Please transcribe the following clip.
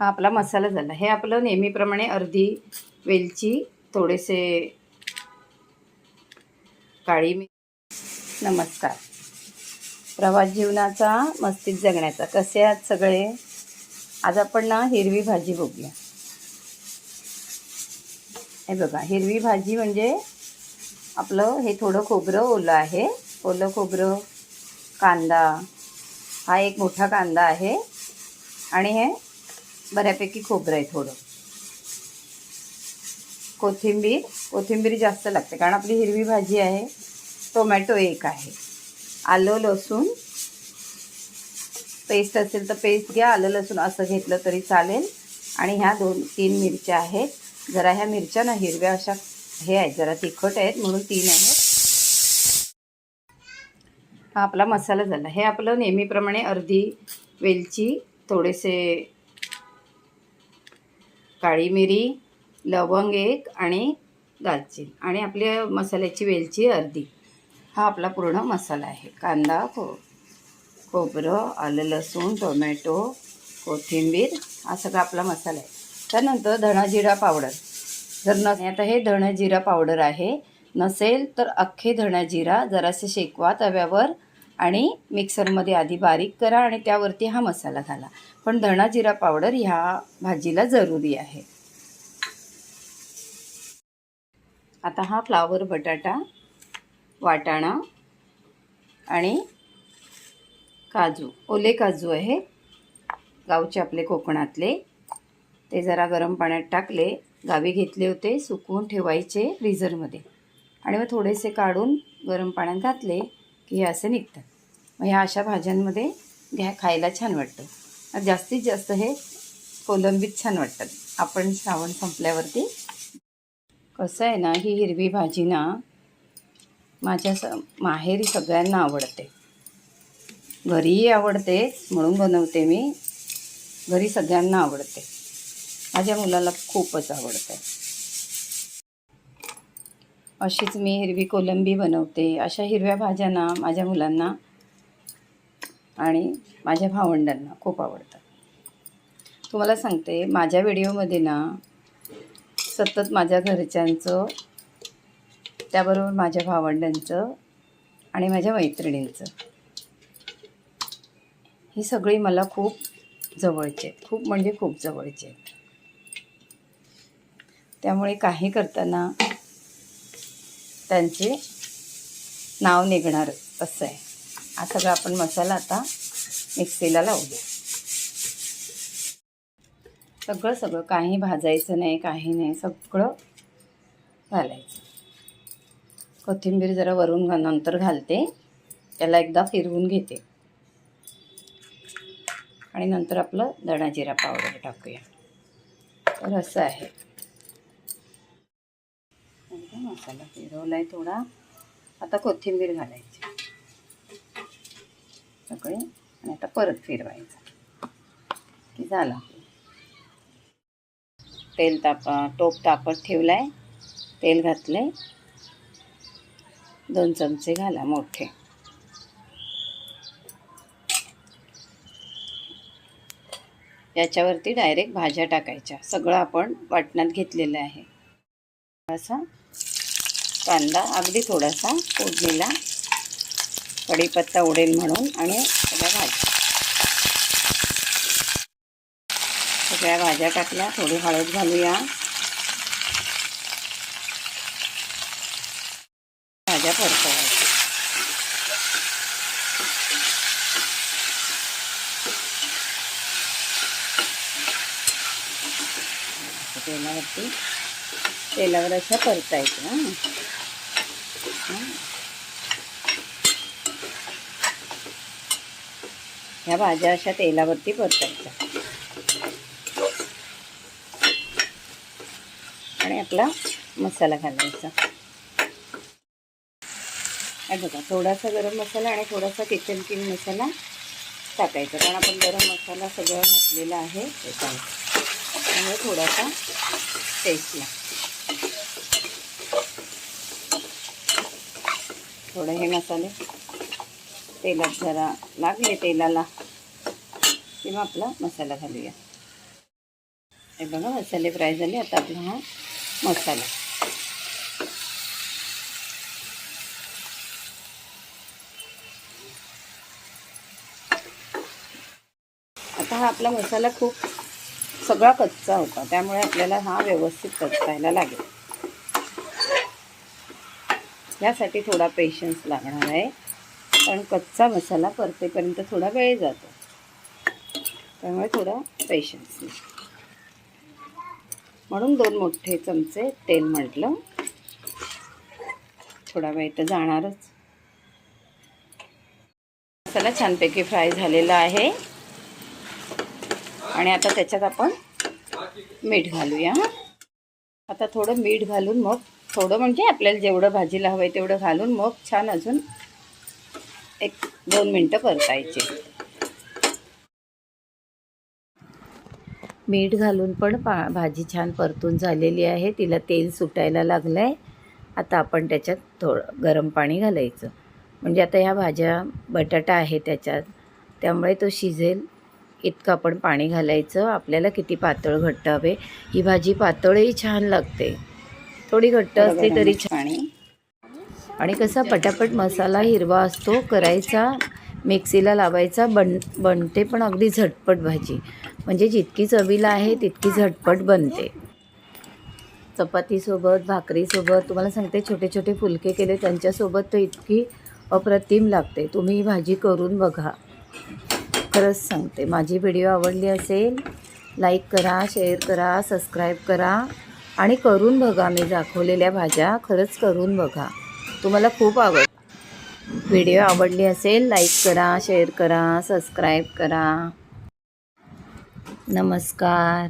हा आपला मसाला झाला. हे आपलं नेहमीप्रमाणे अर्धी वेलची थोडेसे काळी मी नमस्कार. प्रवास जीवनाचा मस्तीत जगण्याचा. कसे आहात सगळे? आज आपण ना हिरवी भाजी बघूया. हे बघा हिरवी भाजी म्हणजे आपलं हे थोडं खोबरं ओलं आहे. ओलं खोबरं कांदा. हा एक मोठा कांदा आहे. आणि हे बऱ्यापैकी खोबरं आहे थोडं. कोथिंबीर कोथिंबीर जास्त लागते कारण आपली हिरवी भाजी आहे टोमॅटो एक आहे. आलं लसूण पेस्ट असेल तर पेस्ट घ्या आलं लसूण असं घेतलं तरी चालेल. आणि ह्या दोन तीन मिरच्या आहेत. जरा ह्या मिरच्या ना हिरव्या अशा हे आहेत जरा तिखट आहेत म्हणून तीन आहेत. हा आपला मसाला झाला. हे आपलं नेहमीप्रमाणे अर्धी वेलची थोडेसे काळी मिरी लवंग एक आणि दालचीन आणि आपल्या मसाल्याची वेलची अर्धी. हा आपला पूर्ण मसाला आहे. कांदा खो खोबरं आलं लसूण टोमॅटो कोथिंबीर हा सगळा आपला मसाला आहे. त्यानंतर धणा जिरा पावडर. जर न आता हे धणा जिरा पावडर आहे नसेल तर अख्खे धणा जिरा जरासे शेकवा तव्यावर आणि मिक्सरमध्ये आधी बारीक करा आणि त्यावरती हा मसाला घाला. पण धणा जिरा पावडर ह्या भाजीला जरुरी आहे. आता हा फ्लावर बटाटा वाटाणा आणि काजू. ओले काजू आहे. गावचे आपले कोकणातले. ते जरा गरम पाण्यात टाकले. गावी घेतले होते. सुकवून ठेवायचे फ्रीझरमध्ये आणि मग थोडेसे काढून गरम पाण्यात घातले की हे असे निघतात. मग ह्या अशा भाज्यांमध्ये घ्या खायला छान वाटतं. जास्तीत जास्त हे कोलंबीत छान वाटतात. आपण श्रावण संपल्यावरती कसं आहे ना ही हिरवी भाजी ना माझ्या स माहेरी सगळ्यांना आवडते. घरीही आवडते म्हणून बनवते मी. घरी सगळ्यांना आवडते. माझ्या मुलाला खूपच आवडते. अशीच मी हिरवी कोलंबी बनवते. अशा हिरव्या भाज्यांना माझ्या मुलांना आणि माझ्या भावंडांना खूप आवडतात. तुम्हाला सांगते माझ्या व्हिडिओमध्ये ना सतत माझ्या घरच्यांचं त्याबरोबर माझ्या भावंडांचं आणि माझ्या मैत्रिणींचं. ही सगळी मला खूप जवळचे आहेत. खूप म्हणजे खूप जवळचे आहेत. त्यामुळे काही करताना त्यांचे नाव निघणार असं आहे. हा सगळा आपण मसाला आता मिक्सीला लावूया सगळं सगळं. काही भाजायचं नाही काही नाही. सगळं घालायचं. कोथिंबीर जरा वरून नंतर घालते. त्याला एकदा फिरवून घेते. आणि नंतर आपलं दणाजिरा पावडर टाकूया. तर असं आहे. मसाला फिरवला आहे थोडा. आता कोथिंबीर घालायची. सगळे आणि आता परत फिरवायचं. की झाला तेल तापा टोप तापत ठेवला आहे तेल घातले दोन चमचे घाला मोठे. याच्यावरती डायरेक्ट भाज्या टाकायच्या. सगळं आपण वाटणात घेतलेलं आहे. थोडासा कांदा अगदी थोडासा फोडणीला. कढीपत्ता उडेल म्हणून आणि सगळ्या भाज्या. सगळ्या भाज्या टाकल्या थोडी हळद घालूया. भाज्या परतवायच्या. तेलावरती तेलावर अशा परतायच्या. हां. ह्या भाज्या अशा तेलावरती परतायच्या. आणि आपला मसाला घालायचा. बघा थोडासा गरम मसाला आणि थोडासा किचन किंग मसाला टाकायचा. कारण आपण गरम मसाला सगळा घातलेला आहे त्याच्यामुळे थोडासा टेस्टला थोडे हे मसाले तेलात जरा लागले तेलाला. किंवा आपला मसाला घालूया. हे बघा मसाले फ्राय झाले. आता आपला हा मसाला. आता हा आपला मसाला खूप सगळा कच्चा होता. त्यामुळे आपल्याला हा व्यवस्थित कचायला लागेल. यासाठी थोडा पेशन्स लागणार आहे. कारण कच्चा मसाला परतेपर्यंत थोडा वेळ जातो. त्यामुळे थोडा पेशन्स म्हणून दोन मोठे चमचे तेल म्हटलं. थोडा वेळ तर जाणारच. मसाला छानपैकी फ्राय झालेला आहे. आणि आता त्याच्यात आपण मीठ घालूया. आता थोडं मीठ घालून मग थोडं म्हणजे आपल्याला जेवढं भाजीला हवं आहे तेवढं घालून मग छान अजून एक दोन मिनटं परतायचे. मीठ घालून पण पा भाजी छान परतून झालेली आहे. तिला तेल सुटायला लागलं आहे आता आपण त्याच्यात थोडं गरम पाणी घालायचं. म्हणजे आता ह्या भाज्या बटाटा आहे त्याच्यात. त्यामुळे तो शिजेल. इतकं आपण पाणी घालायचं. आपल्याला किती पातळ घट्ट हवे. ही भाजी पातळही छान लागते. थोडी घट्ट असली तरी पाणी. आणि कसा पटापट मसाला हिरवा असतो करायचा मिक्सीला लावायचा बन बनते पण अगदी झटपट भाजी. म्हणजे जितकी चवीला आहे तितकी झटपट बनते. चपातीसोबत भाकरीसोबत तुम्हाला सांगते छोटे छोटे फुलके केले त्यांच्यासोबत तर इतकी अप्रतिम लागते. तुम्ही ही भाजी करून बघा. खरंच सांगते माझी व्हिडिओ आवडली असेल लाईक करा शेअर करा सबस्क्राईब करा आणि करून बघा मी दाखवलेल्या भाज्या खरंच करून बघा. तुम्हाला खूप आवड व्हिडिओ आवडली असेल लाईक करा शेअर करा सबस्क्राईब करा. नमस्कार.